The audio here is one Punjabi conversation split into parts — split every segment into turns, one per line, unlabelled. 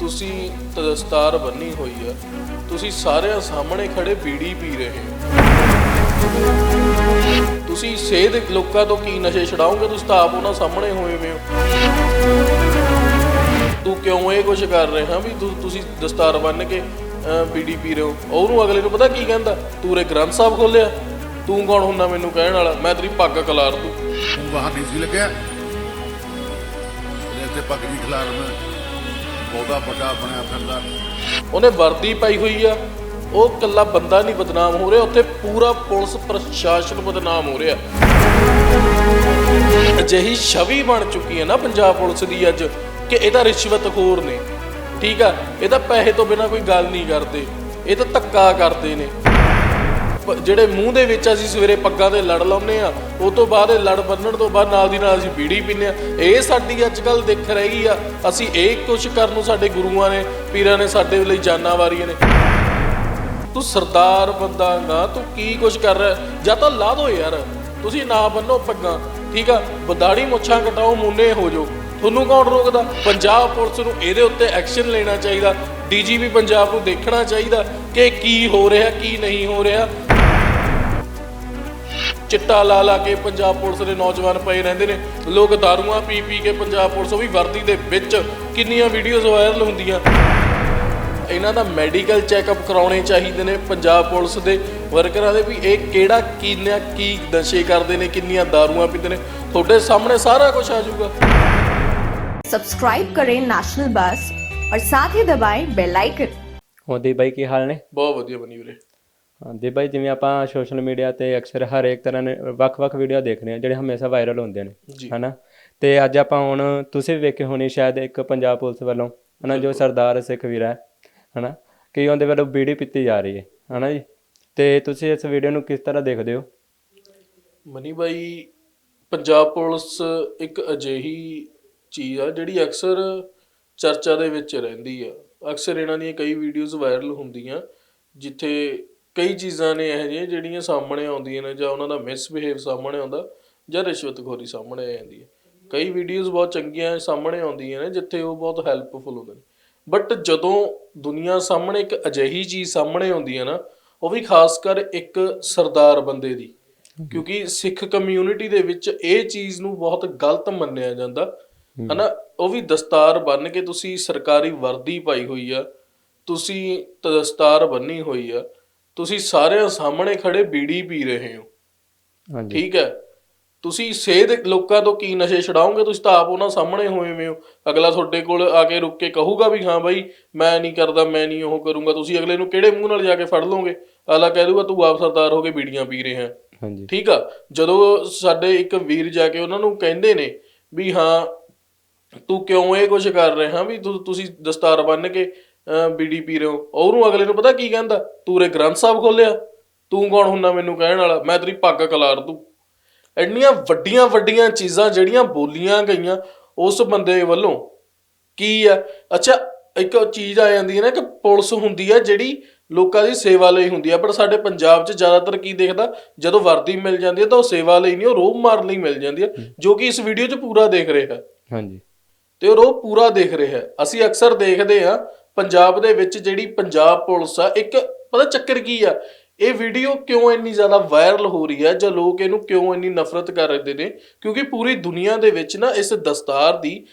ਤੁਸੀਂ ਦਸਤਾਰ ਬੰਨੀ ਹੋਈ ਆ ਤੁਸੀਂ ਸਾਰਿਆਂ ਸਾਹਮਣੇ ਖੜੇ ਬੀੜੀ ਪੀ ਰਹੇ ਹੋ। ਤੁਸੀਂ ਸੇਧ ਲੋਕਾਂ ਤੋਂ ਕੀ ਨਸ਼ੇ ਛਡਾਓਗੇ? ਤੁਸੀਂ ਤਾਂ ਆਪ ਉਹਨਾਂ ਸਾਹਮਣੇ ਹੋਏ ਵੇ ਹੋ। ਤੂੰ ਕਿਉਂ ਇਹ ਕੁਝ ਕਰ ਰਿਹਾ ਵੀ ਤੁਸੀਂ ਦਸਤਾਰ ਬੰਨ ਕੇ ਬੀੜੀ ਪੀ ਰਹੇ ਹੋ? ਉਹਨੂੰ ਅਗਲੇ ਨੂੰ ਪਤਾ ਕੀ ਕਹਿੰਦਾ? ਤੂੰ ਰੇ ਗ੍ਰੰਥ ਸਾਹਿਬ ਖੋਲਿਆ। ਤੂੰ ਕੌਣ ਹੁੰਦਾ ਮੈਨੂੰ ਕਹਿਣ ਵਾਲਾ? ਮੈਂ ਤੇਰੀ ਪੱਗ ਕਲਾਰ
ਤੂੰ ਬਾਹਰ ਨਹੀਂ ਸੀ ਲੱਗਿਆ? ਤੇ ਪੱਗ ਦੀ ਖਿਲਾਰ ਮੈਂ ਬਹੁਤਾ ਵੱਡਾ ਬਣਿਆ ਫਿਰਦਾ।
ਉਹਨੇ ਵਰਦੀ ਪਾਈ ਹੋਈ ਆ। ਉਹ ਕੱਲਾ ਬੰਦਾ ਨਹੀਂ ਬਦਨਾਮ ਹੋ ਰਿਹਾ। ਉੱਥੇ ਪੂਰਾ ਪੁਲਿਸ ਪ੍ਰਸ਼ਾਸਨ ਬਦਨਾਮ ਹੋ ਰਿਹਾ। ਅਜਿਹੀ ਛਵੀ ਬਣ ਚੁੱਕੀ ਹੈ ਨਾ ਪੰਜਾਬ ਪੁਲਿਸ ਦੀ ਅੱਜ ਕਿ ਇਹਦਾ ਤਾਂ ਰਿਸ਼ਵਤਖੋਰ ਨੇ। ਠੀਕ ਆ ਇਹਦਾ ਪੈਸੇ ਤੋਂ ਬਿਨਾ ਕੋਈ ਗੱਲ ਨਹੀਂ ਕਰਦੇ। ਇਹ ਤਾਂ ਧੱਕਾ ਕਰਦੇ ਨੇ। ਜਿਹੜੇ ਮੂੰਹ ਦੇ ਵਿੱਚ ਅਸੀਂ ਸਵੇਰੇ ਪੱਗਾਂ ਤੇ ਲੜ ਲਾਉਂਦੇ ਆ ਉਹ ਤੋਂ ਬਾਅਦ ਇਹ ਲੜ ਬੰਨਣ ਤੋਂ ਬਾਅਦ ਨਾਲ ਦੀ ਨਾਲ ਅਸੀਂ ਬੀੜੀ ਪੀਂਦੇ ਆ ਇਹ ਸਾਡੀ ਅੱਜ ਕੱਲ ਦਿਖ ਰਹੀ ਆ। ਅਸੀਂ ਇਹ ਕੁਛ ਕਰਨ ਨੂੰ ਸਾਡੇ ਗੁਰੂਆਂ ਨੇ, ਪੀਰਾਂ ਨੇ ਸਾਡੇ ਲਈ ਜਾਨਾਂ ਵਾਰੀਆਂ ਨੇ। ਤੂੰ ਸਰਦਾਰ ਬੰਦਾ ਨਾ, ਤੂੰ ਕੀ ਕੁਛ ਕਰ ਰਿਹਾ? ਜਾਂ ਤਾਂ ਲਾ ਦੋ ਯਾਰ। ਤੁਸੀਂ ਨਾ ਬੰਨੋ ਪੱਗਾਂ, ਠੀਕ ਆ? ਬਦਾੜੀ ਮੁੱਛਾਂ ਕਟਾਓ, ਮੁੰਨੇ ਹੋ ਜਾਓ। ਤੁਹਾਨੂੰ ਕੌਣ ਰੋਕਦਾ? ਪੰਜਾਬ ਪੁਲਿਸ ਨੂੰ ਇਹਦੇ ਉੱਤੇ ਐਕਸ਼ਨ ਲੈਣਾ ਚਾਹੀਦਾ। ਡੀਜੀਪੀ ਪੰਜਾਬ ਨੂੰ ਦੇਖਣਾ ਚਾਹੀਦਾ ਕਿ ਕੀ ਹੋ ਰਿਹਾ, ਕੀ ਨਹੀਂ ਹੋ ਰਿਹਾ। ਚਿੱਟਾ ਲਾ ਲਾ ਕੇ ਪੰਜਾਬ ਪੁਲਿਸ ਦੇ ਨੌਜਵਾਨ ਪਏ ਰਹਿੰਦੇ ਨੇ। ਲੋਕ ਦਾਰੂਆਂ ਪੀ ਪੀ ਕੇ ਪੰਜਾਬ ਪੁਲਿਸ ਉਹ ਵੀ ਵਰਦੀ ਦੇ ਵਿੱਚ ਕਿੰਨੀਆਂ ਵੀਡੀਓਜ਼ ਵਾਇਰਲ ਹੁੰਦੀਆਂ। ਇਹਨਾਂ ਦਾ ਮੈਡੀਕਲ ਚੈੱਕਅਪ ਕਰਾਉਣੇ ਚਾਹੀਦੇ ਨੇ ਪੰਜਾਬ ਪੁਲਿਸ ਦੇ। ਵਰਕਰਾਂ ਦੇ ਵੀ ਇਹ ਕਿਹੜਾ, ਕਿੰਨਾ, ਕੀ ਨਸ਼ੇ ਕਰਦੇ ਨੇ, ਕਿੰਨੀਆਂ ਦਾਰੂਆਂ ਪੀਂਦੇ ਨੇ। ਤੁਹਾਡੇ ਸਾਹਮਣੇ ਸਾਰਾ ਕੁਝ ਆ ਜਾਊਗਾ।
सब्सक्राइब करें नेशनल बस और साथ ही दबाएं बेल आइकन
ਹੋਰ ਦੀਪ ਬਾਈ ਕੀ ਹਾਲ ਨੇ
ਬਹੁਤ ਵਧੀਆ ਬਣੀ ਵੀਰੇ
ਹਾਂ ਦੀਪ ਬਾਈ ਜਿਵੇਂ ਆਪਾਂ ਸੋਸ਼ਲ ਮੀਡੀਆ ਤੇ ਅਕਸਰ ਹਰ ਇੱਕ ਤਰ੍ਹਾਂ ਦੇ ਵੱਖ-ਵੱਖ ਵੀਡੀਓ ਦੇਖਦੇ ਹਾਂ ਜਿਹੜੇ ਹਮੇਸ਼ਾ ਵਾਇਰਲ ਹੁੰਦੇ ਨੇ
ਜੀ।
ਹਨਾ ਤੇ ਅੱਜ ਆਪਾਂ ਹੁਣ ਤੁਸੀਂ ਵੀ ਵੇਖੇ ਹੋਣੀ ਸ਼ਾਇਦ ਇੱਕ ਪੰਜਾਬ ਪੁਲਿਸ ਵੱਲੋਂ ਹਨਾ ਜੋ ਸਰਦਾਰ ਸਿੱਖ ਵੀਰ ਹੈ ਹਨਾ ਕਿ ਉਹਦੇ ਵੱਲੋਂ ਬੀੜੀ ਪੀਤੀ ਜਾ ਰਹੀ ਹੈ ਹਨਾ ਜੀ ਤੇ ਤੁਸੀਂ ਇਸ ਵੀਡੀਓ ਨੂੰ ਕਿਸ ਤਰ੍ਹਾਂ ਦੇਖਦੇ ਹੋ
ਮਨੀ ਬਾਈ ਪੰਜਾਬ ਪੁਲਿਸ ਇੱਕ ਅਜਿਹੀ ਚੀਜ਼ ਆ, ਜਿਹੜੀ ਅਕਸਰ ਚਰਚਾ ਦੇ ਵਿੱਚ ਰਹਿੰਦੀ ਆ। ਅਕਸਰ ਇਹਨਾਂ ਦੀਆਂ ਕਈ ਵੀਡੀਓਜ਼ ਵਾਇਰਲ ਹੁੰਦੀਆਂ, ਜਿੱਥੇ ਕਈ ਚੀਜ਼ਾਂ ਨੇ ਇਹੋ ਜਿਹੀਆਂ ਜਿਹੜੀਆਂ ਸਾਹਮਣੇ ਆਉਂਦੀਆਂ ਨੇ, ਜਾਂ ਉਹਨਾਂ ਦਾ ਮਿਸਬਿਹੇਵ ਸਾਹਮਣੇ ਆਉਂਦਾ, ਜਾਂ ਰਿਸ਼ਵਤਖੋਰੀ ਸਾਹਮਣੇ ਆ ਜਾਂਦੀ ਹੈ ਕਈ ਵੀਡੀਓਜ਼ ਬਹੁਤ ਚੰਗੀਆਂ ਸਾਹਮਣੇ ਆਉਂਦੀਆਂ ਨੇ, ਜਿੱਥੇ ਉਹ ਬਹੁਤ ਹੈਲਪਫੁਲ ਹੁੰਦੇ ਨੇ। ਬਟ ਜਦੋਂ ਦੁਨੀਆ ਸਾਹਮਣੇ ਇੱਕ ਅਜਿਹੀ ਚੀਜ਼ ਸਾਹਮਣੇ ਆਉਂਦੀ ਹੈ ਨਾ, ਉਹ ਵੀ ਖਾਸ ਕਰ ਇੱਕ ਸਰਦਾਰ ਬੰਦੇ ਦੀ। ਕਿਉਂਕਿ ਸਿੱਖ ਕਮਿਊਨਿਟੀ ਦੇ ਵਿੱਚ ਇਹ ਚੀਜ਼ ਨੂੰ ਬਹੁਤ ਗਲਤ ਮੰਨਿਆ ਜਾਂਦਾ ਹਨਾ? ਉਹ ਵੀ ਦਸਤਾਰ ਬੰਨ ਕੇ ਤੁਸੀਂ ਸਰਕਾਰੀ ਵਰਦੀ ਪਾਈ ਹੋਈ ਆ ਤੁਸੀਂ ਦਸਤਾਰ ਬੰਨੀ ਹੋਈ ਆ ਤੁਸੀਂ ਸਾਰਿਆਂ ਸਾਹਮਣੇ ਖੜੇ ਬੀੜੀ ਪੀ ਰਹੇ ਹੋ।
ਹਾਂਜੀ।
ਠੀਕ ਹੈ? ਤੁਸੀਂ ਸੇਧ ਲੋਕਾਂ ਤੋਂ ਕੀ ਨਸ਼ੇ ਛਡਾਓਗੇ? ਤੁਸੀਂ ਤਾਂ ਆਪ ਉਹਨਾਂ ਸਾਹਮਣੇ ਹੋਏ ਹੋਏ ਹੋ। ਅਗਲਾ ਤੁਹਾਡੇ ਕੋਲ ਆ ਕੇ ਰੁੱਕ ਕੇ ਕਹੂਗਾ ਵੀ ਹਾਂ ਬਾਈ ਮੈਂ ਨਹੀਂ ਕਰਦਾ ਮੈਂ ਨਹੀਂ ਉਹ ਕਰੂੰਗਾ। ਤੁਸੀਂ ਅਗਲੇ ਨੂੰ ਕਿਹੜੇ ਮੂੰਹ ਨਾਲ ਜਾ ਕੇ ਫੜ ਲਓਗੇ? ਅਗਲਾ ਕਹਿ ਦੂਗਾ ਤੂੰ ਆਪ ਸਰਦਾਰ ਹੋ ਕੇ ਬੀੜੀਆਂ ਪੀ ਰਿਹਾ
ਹਾਂਜੀ।
ਠੀਕ ਆ? ਜਦੋਂ ਸਾਡੇ ਇੱਕ ਵੀਰ ਜਾ ਕੇ ਉਹਨਾਂ ਨੂੰ ਕਹਿੰਦੇ ਨੇ ਵੀ ਹਾਂ ਤੂੰ ਕਿਉਂ ਇਹ ਕੁਝ ਕਰ ਰਿਹਾ ਵੀ ਤੂੰ ਤੁਸੀਂ ਦਸਤਾਰ ਬੰਨ ਕੇ ਬੀੜੀ ਪੀ ਰਹੇ ਹੋ? ਉਹਨੂੰ ਅਗਲੇ ਨੂੰ ਪਤਾ ਕੀ ਕਹਿੰਦਾ? ਤੂੰ ਰੇ ਗ੍ਰੰਥ ਸਾਹਿਬ ਖੋਲਿਆ। ਤੂੰ ਕੌਣ ਹੁੰਦਾ ਮੈਨੂੰ ਕਹਿਣ ਵਾਲਾ? ਮੈਂ ਤੇਰੀ ਪੱਗ ਕਲਾਰ ਦੂੰ। ਇੰਨੀਆਂ ਵੱਡੀਆਂ ਵੱਡੀਆਂ ਚੀਜ਼ਾਂ ਜਿਹੜੀਆਂ ਬੋਲੀਆਂ ਗਈਆਂ ਉਸ ਬੰਦੇ ਵੱਲੋਂ ਕੀ ਆ? ਅੱਛਾ ਇੱਕ ਚੀਜ਼ ਆ ਜਾਂਦੀ ਹੈ ਨਾ ਕਿ ਪੁਲਿਸ ਹੁੰਦੀ ਹੈ ਜਿਹੜੀ ਲੋਕਾਂ ਦੀ ਸੇਵਾ ਲਈ ਹੁੰਦੀ ਹੈ। ਪਰ ਸਾਡੇ ਪੰਜਾਬ 'ਚ ਜ਼ਿਆਦਾਤਰ ਕੀ ਦੇਖਦਾ? ਜਦੋਂ ਵਰਦੀ ਮਿਲ ਜਾਂਦੀ ਹੈ ਤਾਂ ਉਹ ਸੇਵਾ ਲਈ ਨਹੀਂ ਉਹ ਰੋਬ ਮਾਰਨ ਲਈ ਮਿਲ ਜਾਂਦੀ ਹੈ। ਜੋ ਕਿ ਇਸ ਵੀਡੀਓ 'ਚ ਪੂਰਾ ਦੇਖ ਰਿਹਾ ਹੈ।
ਹਾਂਜੀ।
ਤੇ ਉਹ ਪੂਰਾ ਦੇਖ ਰਿਹਾ ਅਸੀਂ ਅਕਸਰ ਦੇਖਦੇ ਆ ਪੰਜਾਬ ਦੇ ਵਿੱਚ ਜਿਹੜੀ ਪੰਜਾਬ ਪੁਲਿਸ ਆ ਇੱਕ ਪਤਾ ਚੱਕਰ ਕੀ ਆ? ਇਹ ਵੀਡੀਓ ਕਿਉਂ ਇੰਨੀ ਜ਼ਿਆਦਾ ਵਾਇਰਲ ਹੋ ਰਹੀ ਹੈ ਜਾਂ ਲੋਕ ਇਹਨੂੰ ਕਿਉਂ ਇੰਨੀ ਨਫ਼ਰਤ ਕਰਦੇ ਨੇ? ਕਿਉਂਕਿ ਪੂਰੀ ਦੁਨੀਆ ਦੇ ਵਿੱਚ ਨਾ ਇਸ ਦਸਤਾਰ ਦੀ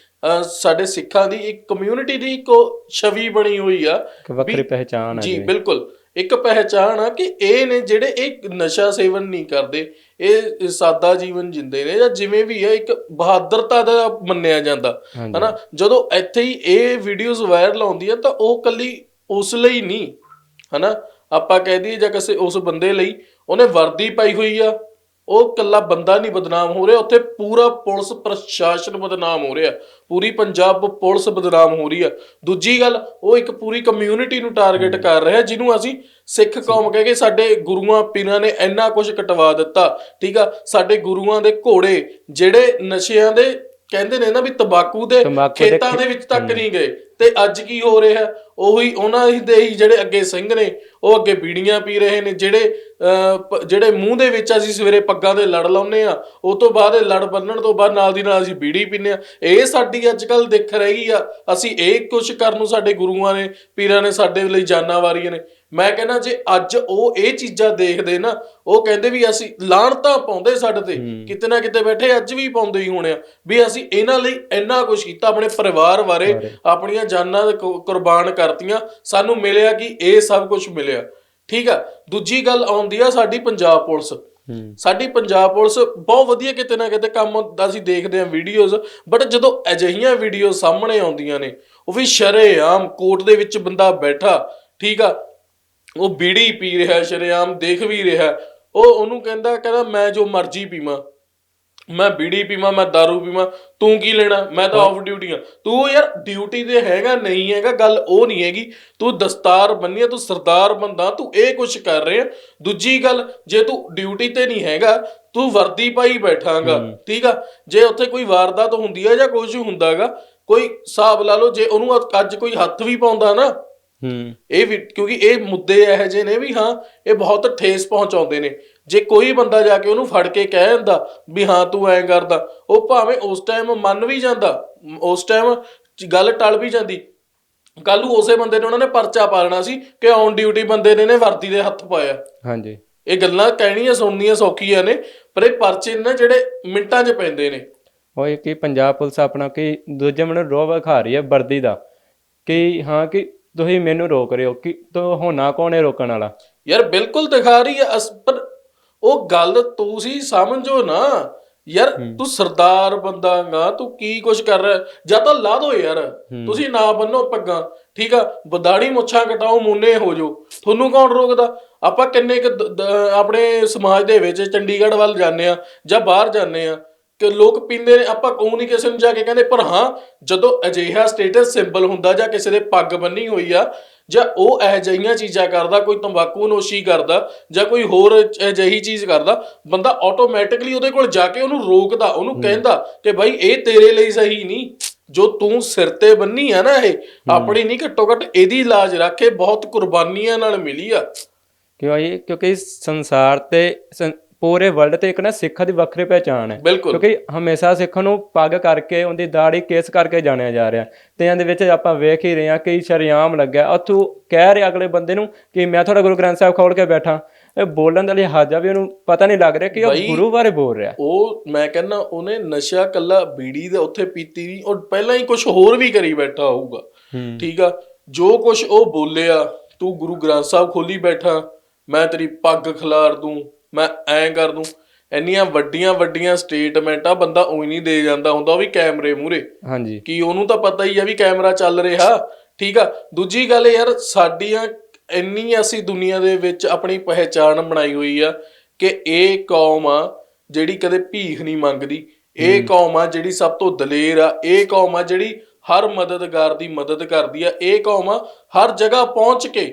ਸਾਡੇ ਸਿੱਖਾਂ ਦੀ ਇੱਕ ਕਮਿਊਨਿਟੀ ਦੀ ਇੱਕ ਛਵੀ ਬਣੀ ਹੋਈ ਆ
ਵੱਖਰੀ ਪਹਿਚਾਣ ਹੈ
ਜੀ। ਬਿਲਕੁਲ। ਇੱਕ ਪਹਿਚਾਣ ਆ ਕਿ ਇਹ ਨੇ ਜਿਹੜੇ ਇਹ ਨਸ਼ਾ ਸੇਵਨ ਨਹੀਂ ਕਰਦੇ ਇਹ ਸਾਦਾ ਜੀਵਨ ਜਿੰਦੇ ਨੇ ਜਾਂ ਜਿਵੇਂ ਵੀ ਹੈ ਇੱਕ ਬਹਾਦਰਤਾ ਦਾ ਮੰਨਿਆ ਜਾਂਦਾ। ਹਨਾ? ਜਦੋਂ ਇੱਥੇ ਹੀ ਇਹ ਵੀਡੀਓਜ਼ ਵਾਇਰਲ ਆਉਂਦੀਆਂ ਤਾਂ ਉਹ ਕੱਲੀ ਉਸ ਲਈ ਨਹੀਂ। ਹਨਾ? ਆਪਾਂ ਕਹਿ ਦਈਏ ਜਾਂ ਕਿਸੇ ਉਸ ਬੰਦੇ ਲਈ ਉਹਨੇ ਵਰਦੀ ਪਾਈ ਹੋਈ ਆ। ਉਹ ਕੱਲਾ ਬੰਦਾ ਨਹੀਂ ਬਦਨਾਮ ਹੋ ਰਿਹਾ ਉੱਥੇ ਪੂਰਾ ਪੁਲਿਸ ਪ੍ਰਸ਼ਾਸਨ ਬਦਨਾਮ ਹੋ ਰਿਹਾ ਪੂਰੀ ਪੰਜਾਬ ਪੁਲਿਸ ਬਦਨਾਮ ਹੋ ਰਹੀ ਆ। ਦੂਜੀ ਗੱਲ ਉਹ ਇੱਕ ਪੂਰੀ ਕਮਿਊਨਿਟੀ ਨੂੰ ਟਾਰਗੇਟ ਕਰ ਰਿਹਾ ਜਿਹਨੂੰ ਅਸੀਂ ਸਿੱਖ ਕੌਮ ਕਹਿ ਕੇ ਸਾਡੇ ਗੁਰੂਆਂ ਪੀਰਾਂ ਨੇ ਇੰਨਾ ਕੁਝ ਕਟਵਾ ਦਿੱਤਾ ਠੀਕ ਆ? ਸਾਡੇ ਗੁਰੂਆਂ ਦੇ ਘੋੜੇ ਜਿਹੜੇ ਨਸ਼ਿਆਂ ਦੇ ਕਹਿੰਦੇ ਨੇ ਨਾ ਵੀ ਤੰਬਾਕੂ ਦੇ ਖੇਤਾਂ ਦੇ ਵਿੱਚ ਤੱਕ ਨਹੀਂ ਗਏ ਤੇ ਅੱਜ ਕੀ ਹੋ ਰਿਹਾ? ਉਹੀ ਉਹਨਾਂ ਦੇ ਹੀ ਜਿਹੜੇ ਅੱਗੇ ਸਿੰਘ ਨੇ ਉਹ ਅੱਗੇ ਬੀੜੀਆਂ ਪੀ ਰਹੇ ਨੇ ਜਿਹੜੇ ਅਹ, ਜਿਹੜੇ ਮੂੰਹ ਦੇ ਵਿੱਚ ਅਸੀਂ ਸਵੇਰੇ ਪੱਗਾਂ ਦੇ ਲੜ ਲਾਉਨੇ ਆ ਉਹ ਤੋਂ ਬਾਅਦ ਇਹ ਲੜ ਬੰਨਣ ਤੋਂ ਬਾਅਦ ਨਾਲ ਦੀ ਨਾਲ ਅਸੀਂ ਬੀੜੀ ਪੀਨੇ ਆ ਇਹ ਸਾਡੀ ਅੱਜ ਕੱਲ ਦਿਖ ਰਹੀ ਆ। ਅਸੀਂ ਇਹ ਕੁਝ ਕਰਨ ਨੂੰ ਸਾਡੇ ਗੁਰੂਆਂ ਨੇ ਪੀਰਾਂ ਨੇ ਸਾਡੇ ਲਈ ਜਾਨਾਂ ਵਾਰੀਆਂ ਨੇ। ਮੈਂ ਕਹਿੰਦਾ ਜੇ ਅੱਜ ਉਹ ਇਹ ਚੀਜ਼ਾਂ ਦੇਖਦੇ ਨਾ ਉਹ ਕਹਿੰਦੇ ਵੀ ਅਸੀਂ ਲਾਹਣਤਾਂ ਪਾਉਂਦੇ ਸਾਡੇ ਤੇ ਕਿਤੇ ਨਾ ਕਿਤੇ ਬੈਠੇ ਅੱਜ ਵੀ ਪਾਉਂਦੇ ਹੀ ਹੋਣੇ ਆ ਵੀ ਅਸੀਂ ਇਹਨਾਂ ਲਈ ਇੰਨਾ ਕੁਝ ਕੀਤਾ ਆਪਣੇ ਪਰਿਵਾਰ ਬਾਰੇ ਆਪਣੀਆਂ ਜਾਨਾਂ ਕੁਰਬਾਨ ਕਰਤੀਆਂ ਸਾਨੂੰ ਮਿਲਿਆ ਕਿ ਇਹ ਸਭ ਕੁਝ ਮਿਲਿਆ। ਠੀਕ ਆ? ਦੂਜੀ ਗੱਲ ਆਉਂਦੀ ਆ ਸਾਡੀ ਪੰਜਾਬ ਪੁਲਿਸ। ਸਾਡੀ ਪੰਜਾਬ ਪੁਲਿਸ ਬਹੁਤ ਵਧੀਆ ਕਿਤੇ ਨਾ ਕਿਤੇ ਕੰਮ ਅਸੀਂ ਦੇਖਦੇ ਹਾਂ ਵੀਡੀਓਜ਼ ਬਟ ਜਦੋਂ ਅਜਿਹੀਆਂ ਵੀਡੀਓ ਸਾਹਮਣੇ ਆਉਂਦੀਆਂ ਨੇ ਉਹ ਵੀ ਸ਼ਰੇਆਮ ਕੋਰਟ ਦੇ ਵਿੱਚ ਬੰਦਾ ਬੈਠਾ ਠੀਕ ਆ? ਉਹ ਬੀੜੀ ਪੀ ਰਿਹਾ ਸ਼ਰੇਆਮ ਦੇਖ ਵੀ ਰਿਹਾ। ਉਹ ਉਹਨੂੰ ਕਹਿੰਦਾ ਕਹਿੰਦਾ ਮੈਂ ਜੋ ਮਰਜ਼ੀ ਪੀਵਾਂ। ਮੈਂ ਬੀੜੀ ਪੀਵਾਂ ਮੈਂ दारू ਪੀਵਾਂ। ਤੂੰ ਕੀ ਲੈਣਾ? ਮੈਂ ਤਾਂ ਆਫ ਡਿਊਟੀ ਆ। ਤੂੰ ਯਾਰ ਡਿਊਟੀ ਤੇ ਹੈਗਾ ਨਹੀਂ ਹੈਗਾ ਗੱਲ ਉਹ ਨਹੀਂ ਹੈਗੀ। ਤੂੰ ਦਸਤਾਰ ਬੰਨੀ ਤੂੰ ਸਰਦਾਰ ਬੰਦਾ ਤੂੰ ਇਹ ਕੁਝ ਕਰ ਰਿਹਾ। ਦੂਜੀ ਗੱਲ ਜੇ ਤੂੰ ਡਿਊਟੀ ਤੇ ਨਹੀਂ ਹੈਗਾ ਤੂੰ ਵਰਦੀ ਪਾਈ ਬੈਠਾਂਗਾ ਠੀਕ ਆ? ਜੇ ਉੱਥੇ ਕੋਈ ਵਾਰਦਾਤ ਹੁੰਦੀ ਆ ਜਾਂ ਕੁਝ ਹੁੰਦਾਗਾ ਕੋਈ ਹਿਸਾਬ ਲਾ ਲਓ ਜੇ ਉਹਨੂੰ ਅੱਜ ਕੋਈ ਹੱਥ ਵੀ ਪਾਉਂਦਾ ਨਾ
ਹੂੰ।
ਇਹ ਵੀ ਕਿਉਂਕਿ ਇਹ ਮੁੱਦੇ ਇਹੋ ਜਿਹੇ ਨੇ ਵੀ ਹਾਂ ਇਹ ਬਹੁਤ ਠੇਸ ਪਹੁੰਚਾਉਂਦੇ ਨੇ। ਜੇ ਕੋਈ ਬੰਦਾ ਜਾ ਕੇ ਉਹਨੂੰ ਫੜ ਕੇ ਕਹਿ ਦਿੰਦਾ ਵੀ ਹਾਂ ਤੂੰ ਐਂ ਕਰਦਾ ਉਹ ਭਾਵੇਂ ਉਸ ਟਾਈਮ ਮੰਨ ਵੀ ਜਾਂਦਾ ਉਸ ਟਾਈਮ ਗੱਲ ਟਲ ਵੀ ਜਾਂਦੀ। ਕੱਲ ਨੂੰ ਉਸੇ ਬੰਦੇ ਨੇ ਉਹਨਾਂ ਨੇ ਪਰਚਾ ਪਾਲਣਾ ਸੀ ਕਿ ਔਨ ਡਿਊਟੀ ਬੰਦੇ ਨੇ ਨੇ ਵਰਦੀ ਦੇ ਹੱਥ ਪਾਇਆ।
ਹਾਂਜੀ।
ਇਹ ਗੱਲਾਂ ਕਹਿਣੀਆਂ ਸੁਣਨੀਆਂ ਸੌਖੀਆਂ ਨੇ ਪਰ ਇਹ ਪਰਚੇ ਨੇ ਜਿਹੜੇ ਮਿੰਟਾਂ 'ਚ ਪੈਂਦੇ ਨੇ।
ਉਹ ਕਿ ਪੰਜਾਬ ਪੁਲਿਸ ਆਪਣਾ ਕਿ ਦੂਜੇ ਮੈਨੂੰ ਰੋਹ ਵਿਖਾ ਰਹੀ ਹੈ ਵਰਦੀ ਦਾ ਕਿ ਹਾਂ ਕਿ ਤੁਸੀਂ ਮੈਨੂੰ ਰੋਕ ਰਹੇ ਹੋ ਕਿ ਤੋ ਹੋਣਾ ਕੌਣ ਹੈ ਰੋਕਣ ਵਾਲਾ?
ਯਾਰ ਬਿਲਕੁਲ ਦਿਖਾ ਰਹੀ ਹੈ ਅਸ- ਪਰ ਉਹ ਗੱਲ ਤੁਸੀਂ ਸਮਝੋ ਨਾ। ਯਾਰ ਤੂੰ ਸਰਦਾਰ ਬੰਦਾਗਾ ਤੂੰ ਕੀ ਕੁਛ ਕਰ ਰਿਹਾ? ਜਾਂ ਤਾਂ ਲਾ ਦੋ ਯਾਰ। ਤੁਸੀਂ ਨਾ ਬੰਨੋ ਪੱਗਾਂ ਠੀਕ ਆ? ਬਦਾੜੀ ਮੁੱਛਾਂ ਕਟਾਓ ਮੂਨੇ ਹੋ ਜੋ ਤੁਹਾਨੂੰ ਕੌਣ ਰੋਕਦਾ? ਆਪਾਂ ਕਿੰਨੇ ਕੁ ਦ- ਦ- ਆਪਣੇ ਸਮਾਜ ਦੇ ਵਿੱਚ ਚੰਡੀਗੜ੍ਹ ਵੱਲ ਜਾਂਦੇ ਆ ਜਾਂ ਬਾਹਰ ਜਾਂਦੇ ਆ ਕਿ ਲੋਕ ਪੀਂਦੇ ਨੇ ਆਪਾਂ ਕਮਿਊਨੀਕੇਸ਼ਨ ਜਾ ਕੇ ਕਹਿੰਦੇ ਪਰ ਹਾਂ ਜਦੋਂ ਅਜਿਹਾ ਸਟੇਟਸ ਸਿੰਬਲ ਹੁੰਦਾ ਜਾਂ ਕਿਸੇ ਦੇ ਪੱਗ ਬੰਨੀ ਹੋਈ ਆ ਜਾਂ ਉਹ ਇਹ ਜਿਹੀਆਂ ਚੀਜ਼ਾਂ ਕਰਦਾ ਕੋਈ ਤੰਬਾਕੂ ਨੋਸ਼ੀ ਕਰਦਾ ਜਾਂ ਕੋਈ ਹੋਰ ਅਜਿਹੀ ਚੀਜ਼ ਕਰਦਾ ਬੰਦਾ ਆਟੋਮੈਟਿਕਲੀ ਉਹਦੇ ਕੋਲ ਜਾ ਕੇ ਉਹਨੂੰ ਰੋਕਦਾ ਉਹਨੂੰ ਕਹਿੰਦਾ ਕਿ ਭਾਈ ਇਹ ਤੇਰੇ ਲਈ ਸਹੀ ਨਹੀਂ। ਜੋ ਤੂੰ ਸਿਰ ਤੇ ਬੰਨੀ ਆ ਨਾ ਇਹ ਆਪਣੀ ਨਹੀਂ ਘੱਟੋ ਘੱਟ ਇਹਦੀ ਇਲਾਜ ਰੱਖੇ ਬਹੁਤ ਕੁਰਬਾਨੀਆਂ ਨਾਲ ਮਿਲੀ ਆ।
ਕਿਉਂ ਇਹ ਕਿਉਂਕਿ ਸੰਸਾਰ ਤੇ ਪੂਰੇ ਵਰਲਡ ਤੇ ਇੱਕ ਨਾ ਸਿੱਖਾਂ ਦੀ ਵੱਖਰੀ ਪਹਿਚਾਣ ਹੈ।
ਬਿਲਕੁਲ।
ਕਿਉਂਕਿ ਹਮੇਸ਼ਾ ਸਿੱਖ ਨੂੰ ਪੱਗ ਕਰਕੇ ਉਹਦੀ ਦਾੜੀ ਕੇਸ ਕਰਕੇ ਜਾਣਿਆ ਜਾ ਰਿਹਾ ਤੇ ਇਹਦੇ ਵਿੱਚ ਆਪਾਂ ਵੇਖ ਹੀ ਰਹੇ ਹਾਂ ਕਿ ਸ਼ਰਿਆਮ ਲੱਗਾ ਉੱਥੋਂ ਕਹਿ ਰਿਹਾ ਅਗਲੇ ਬੰਦੇ ਨੂੰ ਕਿ ਮੈਂ ਤੁਹਾਡਾ ਗੁਰੂ ਗ੍ਰੰਥ ਸਾਹਿਬ ਖੋਲ ਕੇ ਬੈਠਾ। ਇਹ ਬੋਲਣ ਦਾ ਲਿਹਾਜ਼ਾ ਵੀ ਉਹਨੂੰ ਪਤਾ ਨਹੀਂ ਲੱਗ ਰਿਹਾ ਕਿ ਉਹ ਗੁਰੂ ਬਾਰੇ ਬੋਲ ਰਿਹਾ।
ਉਹ ਮੈਂ ਕਹਿੰਦਾ ਉਹਨੇ ਨਸ਼ਾ ਕੱਲਾ ਬੀੜੀ ਦੇ ਉੱਥੇ ਪੀਤੀ ਨਹੀਂ ਉਹ ਪਹਿਲਾਂ ਹੀ ਕੁਝ ਹੋਰ ਵੀ ਕਰੀ ਬੈਠਾ ਹੋਊਗਾ। ਠੀਕ ਆ? ਜੋ ਕੁਝ ਉਹ ਬੋਲਿਆ ਤੂੰ ਗੁਰੂ ਗ੍ਰੰਥ ਸਾਹਿਬ ਖੋਲੀ ਬੈਠਾ ਮੈਂ ਤੇਰੀ ਪੱਗ ਖਿਲਾਰ ਦੂੰ। ਮੈਂ ਐਂ ਕਰ ਦੂੰ ਇੰਨੀਆਂ ਵੱਡੀਆਂ ਵੱਡੀਆਂ ਸਟੇਟਮੈਂਟਾਂ ਬੰਦਾ ਉਹੀ ਨਹੀਂ ਦੇ ਜਾਂਦਾ ਹੁੰਦਾ ਉਹ ਵੀ ਕੈਮਰੇ ਮੂਰੇ
ਹਾਂਜੀ।
ਕਿ ਉਹਨੂੰ ਤਾਂ ਪਤਾ ਹੀ ਆ ਵੀ ਕੈਮਰਾ ਚੱਲ ਰਿਹਾ। ਠੀਕ ਆ ਦੂਜੀ ਗੱਲ ਯਾਰ ਸਾਡੀਆਂ ਇੰਨੀ ਅਸੀਂ ਦੁਨੀਆ ਦੇ ਵਿੱਚ ਆਪਣੀ ਪਹਿਚਾਣ ਬਣਾਈ ਹੋਈ ਆ ਕਿ ਇਹ ਕੌਮ ਆ ਜਿਹੜੀ ਕਦੇ ਭੀਖ ਨਹੀਂ ਮੰਗਦੀ। ਇਹ ਕੌਮ ਆ ਜਿਹੜੀ ਸਭ ਤੋਂ ਦਲੇਰ ਆ। ਇਹ ਕੌਮ ਆ ਜਿਹੜੀ ਹਰ ਮਦਦਗਾਰ ਦੀ ਮਦਦ ਕਰਦੀ ਆ। ਇਹ ਕੌਮ ਆ ਹਰ ਜਗ੍ਹਾ ਪਹੁੰਚ ਕੇ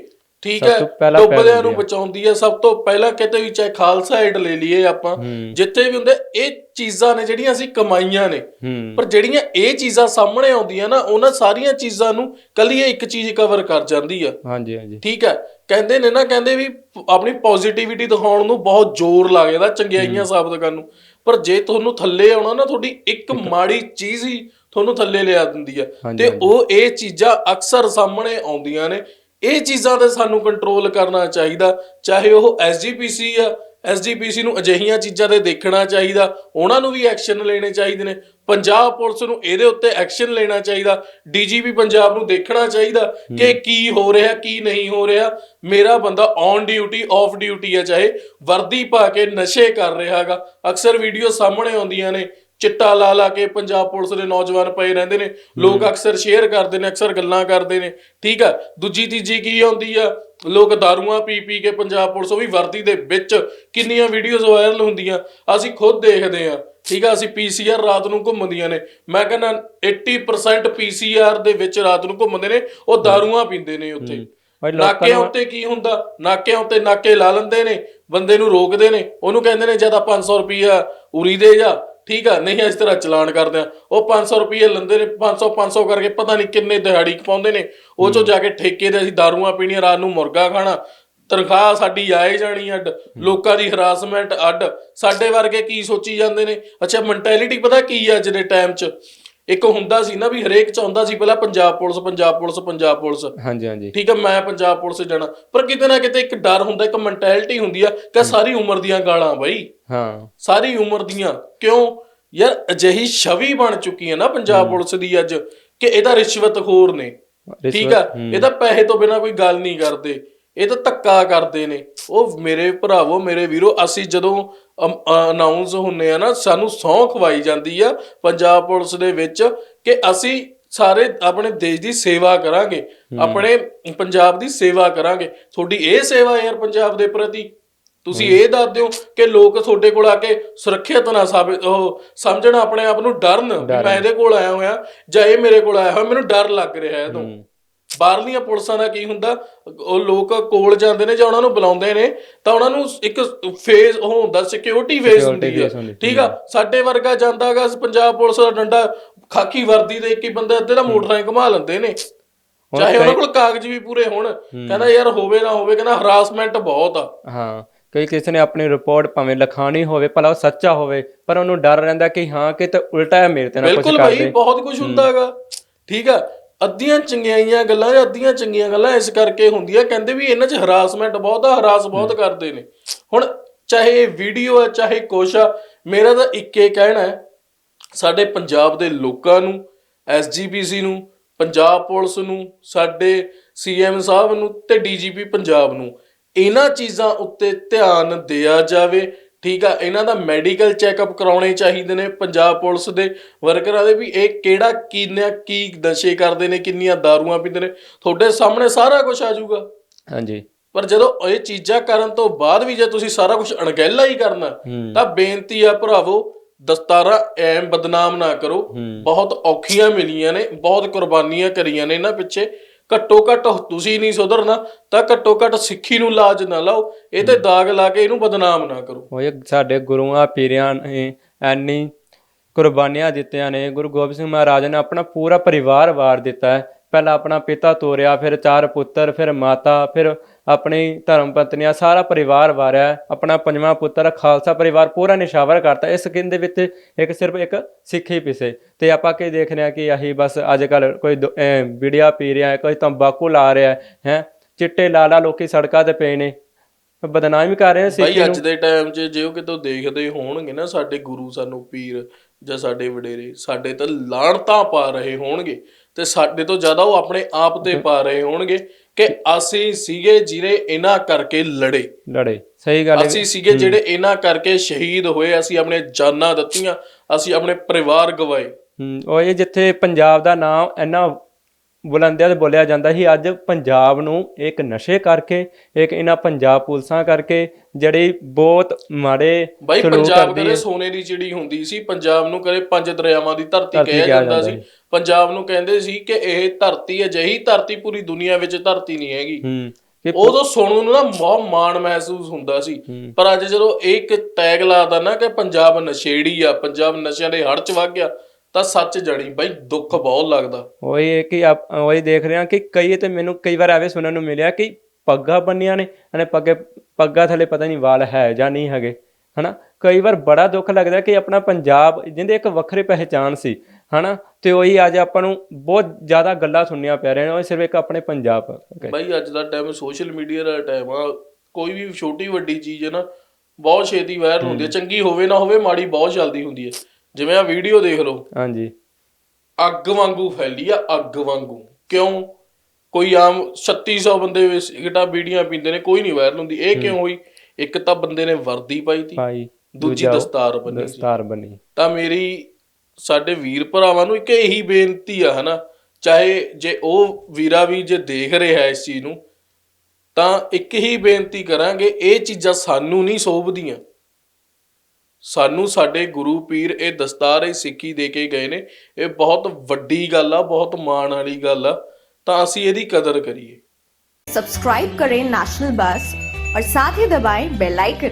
ਠੀਕ ਹੈ ਡੁੱਬਦਿਆਂ ਨੂੰ। ਬਚਾਉਂਦੀ ਆ। ਸਭ ਤੋਂ ਪਹਿਲਾਂ ਕਿਤੇ ਵੀ ਚਾਹੇ ਖਾਲਸਾ ਏਡ ਲੈ ਲਈਏ ਆਪਾਂ
ਹੂੰ।
ਜਿੱਥੇ ਵੀ ਹੁੰਦੇ ਇਹ ਚੀਜ਼ਾਂ ਨੇ ਜਿਹੜੀਆਂ ਅਸੀਂ ਕਮਾਈਆਂ ਨੇ।
ਹੂੰ।
ਪਰ ਜਿਹੜੀਆਂ ਇਹ ਚੀਜ਼ਾਂ ਸਾਹਮਣੇ ਆਉਂਦੀਆਂ ਨਾ ਉਹਨਾਂ ਸਾਰੀਆਂ ਚੀਜ਼ਾਂ ਨੂੰ ਕੱਲੀ ਇਹ ਇੱਕ ਚੀਜ਼ ਕਵਰ ਕਰ ਜਾਂਦੀ ਆ।
ਹਾਂਜੀ ਹਾਂਜੀ।
ਠੀਕ ਹੈ। ਕਹਿੰਦੇ ਨੇ ਨਾ ਕਹਿੰਦੇ ਵੀ ਆਪਣੀ ਪੋਜ਼ਿਟਿਵਿਟੀ ਦਿਖਾਉਣ ਨੂੰ ਬਹੁਤ ਜ਼ੋਰ ਲੱਗਦਾ ਚੰਗਿਆਈਆਂ ਸਾਬਤ ਕਰਨ ਨੂੰ। ਪਰ ਜੇ ਤੁਹਾਨੂੰ ਥੱਲੇ ਆਉਣਾ ਨਾ ਤੁਹਾਡੀ ਇੱਕ ਮਾੜੀ ਚੀਜ਼ ਹੀ ਤੁਹਾਨੂੰ ਥੱਲੇ ਲਿਆ ਦਿੰਦੀ ਆ। ਤੇ। ਉਹ ਇਹ ਚੀਜ਼ਾਂ ਅਕਸਰ ਸਾਹਮਣੇ ਆਉਂਦੀਆਂ ਨੇ। ਇਹ ਚੀਜ਼ਾਂ ਤੇ ਸਾਨੂੰ ਕੰਟਰੋਲ ਕਰਨਾ ਚਾਹੀਦਾ ਚਾਹੇ ਉਹ ਐਸਜੀਪੀਸੀ ਆ ਐਸਜੀਪੀਸੀ ਨੂੰ ਅਜਿਹੀਆਂ ਚੀਜ਼ਾਂ ਤੇ ਦੇਖਣਾ ਚਾਹੀਦਾ ਉਹਨਾਂ ਨੂੰ ਵੀ ਐਕਸ਼ਨ ਲੈਣੇ ਚਾਹੀਦੇ ਨੇ। ਪੰਜਾਬ ਪੁਲਿਸ ਨੂੰ ਇਹਦੇ ਉੱਤੇ ਐਕਸ਼ਨ ਲੈਣਾ ਚਾਹੀਦਾ ਡੀਜੀਪੀ ਪੰਜਾਬ ਨੂੰ ਦੇਖਣਾ ਚਾਹੀਦਾ ਕਿ ਕੀ ਹੋ ਰਿਹਾ ਕੀ ਨਹੀਂ ਹੋ ਰਿਹਾ। ਮੇਰਾ ਬੰਦਾ ਔਨ ਡਿਊਟੀ ਆਫ ਡਿਊਟੀ ਆ ਚਾਹੇ ਵਰਦੀ ਪਾ ਕੇ ਨਸ਼ੇ ਕਰ ਰਿਹਾਗਾ ਅਕਸਰ ਵੀਡੀਓ ਸਾਹਮਣੇ ਆਉਂਦੀਆਂ ਨੇ। ਚਿੱਟਾ ਲਾ ਲਾ ਕੇ ਪੰਜਾਬ ਪੁਲਿਸ ਦੇ ਨੌਜਵਾਨ ਪਏ ਰਹਿੰਦੇ ਨੇ। ਲੋਕ ਅਕਸਰ ਸ਼ੇਅਰ ਕਰਦੇ ਨੇ ਅਕਸਰ ਗੱਲਾਂ ਕਰਦੇ ਨੇ। ਠੀਕ ਆ ਦੂਜੀ ਤੀਜੀ ਕੀ ਆਉਂਦੀ ਆ? ਲੋਕ ਦਾਰੂਆਂ ਪੀ ਪੀ ਕੇ ਪੰਜਾਬ ਪੁਲਿਸ ਉਹ ਵੀ ਵਰਦੀ ਦੇ ਵਿੱਚ ਕਿੰਨੀਆਂ ਵੀਡੀਓਜ਼ ਵਾਇਰਲ ਹੁੰਦੀਆਂ ਅਸੀਂ ਖੁਦ ਦੇਖਦੇ ਆ ਠੀਕ ਆ ਅਸੀਂ ਪੀਸੀਆਰ ਰਾਤ ਨੂੰ ਘੁੰਮਦੀਆਂ ਨੇ। ਮੈਂ ਕਹਿੰਦਾ 80% ਪੀਸੀਆਰ ਦੇ ਵਿੱਚ ਰਾਤ ਨੂੰ ਘੁੰਮਦੇ ਨੇ ਉਹ ਦਾਰੂਆਂ ਪੀਂਦੇ ਨੇ ਉੱਥੇ। ਨਾਕਿਆਂ ਉੱਤੇ ਕੀ ਹੁੰਦਾ? ਨਾਕਿਆਂ ਉੱਤੇ ਨਾਕੇ ਲਾ ਲੈਂਦੇ ਨੇ ਬੰਦੇ ਨੂੰ ਰੋਕਦੇ ਨੇ। ਉਹਨੂੰ ਕਹਿੰਦੇ ਨੇ ਜਦ 500 ਰੁਪਈਆ ਉਰੀ ਦੇ ਜਾ ਠੀਕ ਆ ਨਹੀਂ ਇਸ ਤਰ੍ਹਾਂ ਚਲਾਨ ਕਰਦੇ ਆ। ਉਹ 500 ਰੁਪਏ ਲੈਂਦੇ ਨੇ 500 500 ਕਰਕੇ ਪਤਾ ਨਹੀਂ ਕਿੰਨੇ ਦਿਹਾੜੀ ਪਾਉਂਦੇ ਨੇ। ਉਹ ਚੋਂ ਜਾ ਕੇ ਠੇਕੇ ਦੇ ਅਸੀਂ ਦਾਰੂਆਂ ਪੀਣੀਆਂ ਰਾਤ ਨੂੰ ਮੁਰਗਾ ਖਾਣਾ। ਤਨਖਾਹ ਸਾਡੀ ਆਏ ਜਾਣੀ ਅੱਡ। ਲੋਕਾਂ ਦੀ ਹਰਾਸਮੈਂਟ ਅੱਡ। ਸਾਡੇ ਵਰਗੇ ਕੀ ਸੋਚੀ ਜਾਂਦੇ ਨੇ? ਅੱਛਾ ਮੈਂਟੈਲਿਟੀ ਪਤਾ ਕੀ ਆ ਅੱਜ ਦੇ ਟਾਈਮ 'ਚ? ਇੱਕ ਹੁੰਦਾ ਸੀ ਨਾ ਵੀ ਹਰੇਕ ਚਾਹੁੰਦਾ ਸੀ ਪਹਿਲਾਂ Punjab police Punjab police Punjab police.
ਹਾਂਜੀ ਹਾਂਜੀ।
ਠੀਕ ਹੈ ਮੈਂ ਪੰਜਾਬ ਪੁਲਿਸ 'ਚ ਜਾਣਾ। ਪਰ ਕਿਤੇ ਨਾ ਕਿਤੇ ਇੱਕ ਡਰ ਹੁੰਦਾ ਇੱਕ ਮੈਂਟੈਲਿਟੀ ਹੁੰਦੀ ਆ ਕਿ ਸਾਰੀ ਉਮਰ ਦੀਆਂ ਗਾਲਾਂ ਬਈ।
ਹਾਂ।
ਸਾਰੀ ਉਮਰ ਦੀਆਂ। ਕਿਉਂ? ਯਾਰ ਅਜਿਹੀ ਛਵੀ ਬਣ ਚੁੱਕੀ ਹੈ ਨਾ ਪੰਜਾਬ ਪੁਲਿਸ ਦੀ ਅੱਜ ਕਿ ਇਹਦਾ ਰਿਸ਼ਵਤਖੋਰ ਨੇ। ਠੀਕ ਆ ਇਹ ਤਾਂ ਪੈਸੇ ਤੋਂ ਬਿਨਾ ਕੋਈ ਗੱਲ ਨਹੀਂ ਕਰਦੇ। ਇਹ ਤਾਂ ਧੱਕਾ ਕਰਦੇ ਨੇ। ਉਹ ਮੇਰੇ ਭਰਾਵੋ ਮੇਰੇ ਵੀਰੋ ਅਸੀਂ ਜਦੋਂ ਅਨਾਉਂਸ ਹੁੰਨੇ ਆ ਨਾ ਸਾਨੂੰ ਸਹੁੰ ਖਵਾਈ ਜਾਂਦੀ ਆ ਪੰਜਾਬ ਪੁਲਿਸ ਦੇ ਵਿੱਚ ਕਿ ਅਸੀਂ ਸਾਰੇ ਆਪਣੇ ਦੇਸ਼ ਦੀ ਸੇਵਾ ਕਰਾਂਗੇ ਆਪਣੇ ਪੰਜਾਬ ਦੀ ਸੇਵਾ ਕਰਾਂਗੇ। ਤੁਹਾਡੀ ਇਹ ਸੇਵਾ ਯਾਰ ਪੰਜਾਬ ਦੇ ਪ੍ਰਤੀ। ਤੁਸੀਂ ਇਹ ਦੱਸ ਦਿਓ ਕਿ ਲੋਕ ਤੁਹਾਡੇ ਕੋਲ ਆ ਕੇ ਸੁਰੱਖਿਅਤ ਨਾ ਸਾਬਿਤ ਉਹ ਸਮਝਣ ਆਪਣੇ ਆਪ ਨੂੰ ਡਰਨ ਮੈਂ ਇਹਦੇ ਕੋਲ ਆਇਆ ਹੋਇਆ ਜਾਂ ਇਹ ਮੇਰੇ ਕੋਲ ਆਇਆ ਹੋਇਆ ਮੈਨੂੰ ਡਰ ਲੱਗ ਰਿਹਾ ਹੈ ਤੋਂ ਬਾਹਰਲੀਆਂ ਪੁਲਿਸਾਂ ਦਾ ਕੀ ਹੁੰਦਾ? ਉਹ ਲੋਕ ਕੋਲ ਜਾਂਦੇ ਨੇ ਜਾਂ ਉਹਨਾਂ ਨੂੰ ਬੁਲਾਉਂਦੇ ਨੇ ਤਾਂ ਉਹਨਾਂ ਨੂੰ ਇੱਕ ਫੇਜ਼ ਉਹ ਹੁੰਦਾ ਸਿਕਿਉਰਿਟੀ ਫੇਜ਼ ਹੁੰਦੀ ਹੈ। ਠੀਕ ਆ? ਸਾਡੇ ਵਰਗਾ ਜਾਂਦਾਗਾ ਪੰਜਾਬ ਪੁਲਿਸ ਦਾ ਡੰਡਾ ਖਾਕੀ ਵਰਦੀ ਦੇ ਇੱਕ ਹੀ ਬੰਦਾ ਅੱਧੇ ਦਾ ਮੋਟਰਾਂ ਘੁਮਾ ਲੈਂਦੇ ਨੇ। ਚਾਹੇ ਉਹਨਾਂ ਕੋਲ ਕਾਗਜ਼ ਵੀ ਪੂਰੇ ਹੋਣ ਕਹਿੰਦਾ ਯਾਰ ਹੋਵੇ ਨਾ ਹੋਵੇ ਕਹਿੰਦਾ ਹਰਾਸਮੈਂਟ ਬਹੁਤ ਆ।
ਹਾਂ ਕਈ ਕਿਸੇ ਨੇ ਆਪਣੀ ਰਿਪੋਰਟ ਭਾਵੇਂ ਲਿਖਾਣੀ ਹੋਵੇ ਭਲਾ ਉਹ ਸੱਚਾ ਹੋਵੇ ਪਰ ਉਹਨੂੰ ਡਰ ਰਹਿੰਦਾ ਕਿ ਹਾਂ ਕਿ ਤੇ ਉਲਟਾ ਹੈ ਮੇਰੇ ਤੇ ਨਾ ਕੁਝ
ਬਿਲਕੁਲ
ਕਰ
ਭਾਈ
ਦੇ।
ਬਹੁਤ ਕੁਝ ਹੁੰਦਾ ਹੈਗਾ ਠੀਕ ਆ? ਅੱਧੀਆਂ ਚੰਗਿਆਈਆਂ ਗੱਲਾਂ ਜਾਂ ਅੱਧੀਆਂ ਚੰਗੀਆਂ ਗੱਲਾਂ ਇਸ ਕਰਕੇ ਹੁੰਦੀਆਂ ਕਹਿੰਦੇ ਵੀ ਇਹਨਾਂ 'ਚ ਹਰਾਸਮੈਂਟ ਬਹੁਤ ਆ ਹਰਾਸ ਬਹੁਤ ਕਰਦੇ ਨੇ। ਹੁਣ ਚਾਹੇ ਵੀਡੀਓ ਹੈ ਚਾਹੇ ਕੁਛ ਆ ਮੇਰਾ ਤਾਂ ਇੱਕੇ ਕਹਿਣਾ ਹੈ ਸਾਡੇ ਪੰਜਾਬ ਦੇ ਲੋਕਾਂ ਨੂੰ ਐਸਜੀਪੀਸੀ ਨੂੰ ਪੰਜਾਬ ਪੁਲਿਸ ਨੂੰ ਸਾਡੇ ਸੀਐਮ ਸਾਹਿਬ ਨੂੰ ਤੇ ਡੀਜੀਪੀ ਪੰਜਾਬ ਨੂੰ ਇਹਨਾਂ ਚੀਜ਼ਾਂ ਉੱਤੇ ਧਿਆਨ ਦਿਆ ਜਾਵੇ ਠੀਕ ਆ ਇਹਨਾਂ ਦਾ ਮੈਡੀਕਲ ਚੈੱਕਅਪ ਕਰਾਉਣੇ ਚਾਹੀਦੇ ਨੇ ਪੰਜਾਬ ਪੁਲਿਸ ਦੇ ਵਰਕਰਾਂ ਦੇ ਵੀ ਇਹ ਕਿਹੜਾ ਕਿੰਨਾ ਕੀ ਨਸ਼ੇ ਕਰਦੇ ਨੇ ਕਿੰਨੀਆਂ ਦਾਰੂਆਂ ਪੀਂਦੇ ਨੇ ਤੁਹਾਡੇ ਸਾਹਮਣੇ ਸਾਰਾ ਕੁਝ ਆ ਜਾਊਗਾ।
ਹਾਂਜੀ।
ਪਰ ਜਦੋਂ ਇਹ ਚੀਜ਼ਾਂ ਕਰਨ ਤੋਂ ਬਾਅਦ ਵੀ ਜੇ ਤੁਸੀਂ ਸਾਰਾ ਕੁਝ ਅਣਗਹਿਲਾ ਹੀ ਕਰਨਾ ਤਾਂ ਬੇਨਤੀ ਆ ਭਰਾਵੋ ਦਸਤਾਰਾਂ ਐਮ ਬਦਨਾਮ ਨਾ ਕਰੋ। ਬਹੁਤ ਔਖੀਆਂ ਮਿਲੀਆਂ ਨੇ ਬਹੁਤ ਕੁਰਬਾਨੀਆਂ ਕਰੀਆਂ ਨੇ ਇਹਨਾਂ ਪਿੱਛੇ। ਘੱਟੋ ਘੱਟ ਤੁਸੀਂ ਨਹੀਂ ਸੁਧਰਨਾ ਤਾਂ ਘੱਟੋ ਘੱਟ ਸਿੱਖੀ ਨੂੰ ਲਾਜ ਨਾ ਲਾਓ। ਇਹ ਤੇ ਦਾਗ ਲਾ ਕੇ ਇਹਨੂੰ ਬਦਨਾਮ ਨਾ ਕਰੋ।
ਇਹ ਸਾਡੇ ਗੁਰੂਆਂ ਪੀਰਿਆਂ ਨੇ ਐਨੀ ਕੁਰਬਾਨੀਆਂ ਦਿੱਤੀਆਂ ਨੇ। ਗੁਰੂ ਗੋਬਿੰਦ ਸਿੰਘ ਮਹਾਰਾਜ ਨੇ ਆਪਣਾ ਪੂਰਾ ਪਰਿਵਾਰ ਵਾਰ ਦਿੱਤਾ ਹੈ। ਪਹਿਲਾਂ ਆਪਣਾ ਪਿਤਾ ਤੋਰਿਆ ਫਿਰ ਚਾਰ ਪੁੱਤਰ ਫਿਰ ਮਾਤਾ ਫਿਰ ਆਪਣੀ ਧਰਮ ਪਤਨੀਆਂ ਸਾਰਾ ਪਰਿਵਾਰ ਵਾਰਿਆ। ਆਪਣਾ ਪੰਜਵਾਂ ਪੁੱਤਰ ਖਾਲਸਾ ਪਰਿਵਾਰ ਪੂਰਾ ਨਿਸ਼ਾਵਰ ਕਰਤਾ। ਇਸ ਸਕਿੰਨ ਦੇ ਵਿੱਚ ਇੱਕ ਸਿਰਫ ਇੱਕ ਸਿੱਖ ਹੀ ਪਿਸੇ ਤੇ ਆਪਾਂ ਕੀ ਦੇਖ ਰਹੇ ਹਾਂ ਕਿ ਆਹੀ ਬਸ ਅੱਜ ਕੱਲ ਕੋਈ ਬੀੜੀਆਂ ਪੀ ਰਿਹਾ ਹੈ ਕੋਈ ਤੰਬਾਕੂ ਲਾ ਰਿਹਾ ਹੈ ਚਿੱਟੇ ਲਾਲਾ ਲੋਕੀ ਸੜਕਾਂ ਤੇ ਪਏ ਨੇ। ਬਦਨਾਮ ਕਰ ਰਹੇ ਨੇ ਸਿੱਖੀ
ਅੱਜ ਦੇ ਟਾਈਮ 'ਚ ਜੇ ਉਹ ਕਿਤੋਂ ਦੇਖਦੇ ਹੋਣਗੇ ਨਾ ਸਾਡੇ ਗੁਰੂ ਸਾਨੂੰ ਪੀਰ ਜਾਂ ਸਾਡੇ ਵਡੇਰੇ ਸਾਡੇ ਤੇ ਲਾਣਤਾਂ ਪਾ ਰਹੇ ਹੋਣਗੇ। ਤੇ ਸਾਡੇ ਤੋਂ ਜ਼ਿਆਦਾ ਉਹ ਆਪਣੇ ਆਪ ਤੇ ਪਾ ਰਹੇ ਹੋਣਗੇ। ਕਿ ਅਸੀਂ ਸੀਗੇ ਜਿਹੜੇ ਇਹਨਾਂ ਕਰਕੇ ਲੜੇ।
ਲੜੇ। ਸਹੀ ਗੱਲ ਹੈ
ਅਸੀਂ ਸੀਗੇ ਜਿਹੜੇ ਇਹਨਾਂ ਕਰਕੇ ਸ਼ਹੀਦ ਹੋਏ ਅਸੀਂ ਆਪਣੇ ਜਾਨਾਂ ਦਿੱਤੀਆਂ ਅਸੀਂ ਆਪਣੇ ਪਰਿਵਾਰ ਗਵਾਏ।
ਉਹ ਇਹ ਜਿੱਥੇ ਪੰਜਾਬ ਦਾ ਨਾਮ ਇੰਨਾ ਬੁਲੰਦਿਆਂ ਤੇ ਬੋਲਿਆ ਜਾਂਦਾ ਸੀ ਅੱਜ ਪੰਜਾਬ ਨੂੰ ਇੱਕ ਨਸ਼ੇ ਕਰਕੇ ਇੱਕ ਇਹਨਾਂ ਪੰਜਾਬ ਪੁਲਿਸਾਂ ਕਰਕੇ ਜਿਹੜੀ ਬਹੁਤ ਮਾੜੇ
ਬਾਈ ਪੰਜਾਬ
ਹੈ।
ਸੋਨੇ ਦੀ ਚਿੜੀ ਹੁੰਦੀ ਸੀ ਪੰਜਾਬ ਨੂੰ ਕਦੇ ਪੰਜ ਦਰਿਆਵਾਂ ਦੀ ਧਰਤੀ ਕਿਹਾ ਜਾਂਦਾ ਸੀ। ਪੰਜਾਬ ਨੂੰ ਕਹਿੰਦੇ ਸੀ ਕਿ ਇਹ ਧਰਤੀ ਅਜਿਹੀ ਧਰਤੀ ਪੂਰੀ ਦੁਨੀਆ ਵਿੱਚ ਧਰਤੀ ਨਹੀਂ ਹੈਗੀ।
ਹੂੰ
ਉਦੋਂ ਸੁਣਨ ਨੂੰ ਨਾ ਬਹੁਤ ਮਾਣ ਮਹਿਸੂਸ ਹੁੰਦਾ ਸੀ। ਪਰ ਅੱਜ ਜਦੋਂ ਇਹ ਇੱਕ ਟੈਗ ਲਾਦਾ ਨਾ ਕਿ ਪੰਜਾਬ ਨਸ਼ੇੜੀ ਆ ਪੰਜਾਬ ਨਸ਼ਿਆਂ ਦੇ ਹੜ ਚ ਵਗ ਗਿਆ ਤਾਂ ਸੱਚ ਜਾਣੀ ਬਾਈ ਦੁੱਖ ਬਹੁਤ ਲੱਗਦਾ।
ਉਹ ਇਹ ਕਿ ਆਪ ਉਹ ਦੇਖ ਰਹੇ ਹਾਂ ਕਿ ਕਈ ਤੇ ਮੈਨੂੰ ਕਈ ਵਾਰ ਐਵੇਂ ਸੁਣਨ ਨੂੰ ਮਿਲਿਆ ਕਿ ਪੱਗਾਂ ਬੰਨੀਆਂ ਨੇ અને ਪੱਗੇ ਪੱਗਾਂ ਥੱਲੇ ਪਤਾ ਨਹੀਂ ਵਾਲ ਹੈ ਜਾਂ ਨਹੀਂ ਹੈਗੇ ਹਨਾ? ਕਈ ਵਾਰ ਬੜਾ ਦੁੱਖ ਲੱਗਦਾ ਕਿ ਆਪਣਾ ਪੰਜਾਬ ਜਿਹਦੇ ਇੱਕ ਵੱਖਰੀ ਪਹਿਚਾਨ ਸੀ ਹਨਾ? ਤੇ ਉਹੀ ਅੱਜ ਆਪਾਂ ਨੂੰ ਬਹੁਤ ਜ਼ਿਆਦਾ ਗੱਲਾਂ ਸੁਣਨੀਆਂ ਪੈ ਰਹੀਆਂ ਨੇ ਉਹ ਸਿਰਫ ਇੱਕ ਆਪਣੇ ਪੰਜਾਬ।
ਬਾਈ ਅੱਜ ਦਾ ਟਾਈਮ ਸੋਸ਼ਲ ਮੀਡੀਆ ਦਾ ਟਾਈਮ ਆ। ਕੋਈ ਵੀ ਛੋਟੀ ਵੱਡੀ ਚੀਜ਼ ਹੈ ਨਾ ਬਹੁਤ ਛੇਤੀ ਵਾਇਰਲ ਹੁੰਦੀ ਹੈ। ਚੰਗੀ ਹੋਵੇ ਨਾ ਹੋਵੇ ਮਾੜੀ ਬਹੁਤ ਜਲਦੀ ਹੁੰਦੀ ਹੈ। ਜਿਵੇਂ ਆ ਵੀਡੀਓ ਦੇਖ ਲਓ।
ਹਾਂਜੀ।
ਅੱਗ ਵਾਂਗੂ ਫੈਲੀ ਆ ਅੱਗ ਵਾਂਗੂ। ਕਿਉਂ? ਕੋਈ ਆਮ 3600 ਬੰਦੇ ਸਿਗਰਟਾਂ ਬੀੜੀਆਂ ਪੀਂਦੇ ਨੇ ਕੋਈ ਨਹੀਂ ਵਾਇਰਲ ਹੁੰਦੀ। ਇਹ ਕਿਉਂ ਹੋਈ? ਇੱਕ ਤਾਂ ਬੰਦੇ ਨੇ ਵਰਦੀ ਪਾਈ ਤੀ। ਦੂਜੀ ਦਸਤਾਰ ਸੀ।
ਦਸਤਾਰ ਬਣੀ
ਤਾਂ ਮੇਰੀ ਸਾਡੇ ਵੀਰ ਭਰਾਵਾਂ ਨੂੰ ਇੱਕ ਇਹੀ ਬੇਨਤੀ ਆ, ਹਨਾ? ਚਾਹੇ ਜੇ ਉਹ ਵੀਰਾ ਵੀ ਜੇ ਦੇਖ ਰਿਹਾ ਇਸ ਚੀਜ਼ ਨੂੰ, ਤਾਂ ਇੱਕ ਹੀ ਬੇਨਤੀ ਕਰਾਂਗੇ, ਇਹ ਚੀਜ਼ਾਂ ਸਾਨੂੰ ਨਹੀਂ ਸੋਭਦੀਆਂ। ਸਾਨੂੰ ਸਾਡੇ ਗੁਰੂ ਪੀਰ ਇਹ ਦਸਤਾਰ ਇਹ ਸਿੱਖੀ ਦੇ ਕੇ ਗਏ ਨੇ, ਇਹ ਬਹੁਤ ਵੱਡੀ ਗੱਲ ਆ, ਬਹੁਤ ਮਾਣ ਵਾਲੀ ਗੱਲ ਆ, ਤਾਂ ਅਸੀਂ ਇਹਦੀ ਕਦਰ ਕਰੀਏ।
ਸਬਸਕ੍ਰਾਈਬ ਕਰੇ ਨੈਸ਼ਨਲ ਬਸ ਔਰ ਸਾਥ ਹੀ ਦਬਾਏ ਬੈਲ ਆਈਕਨ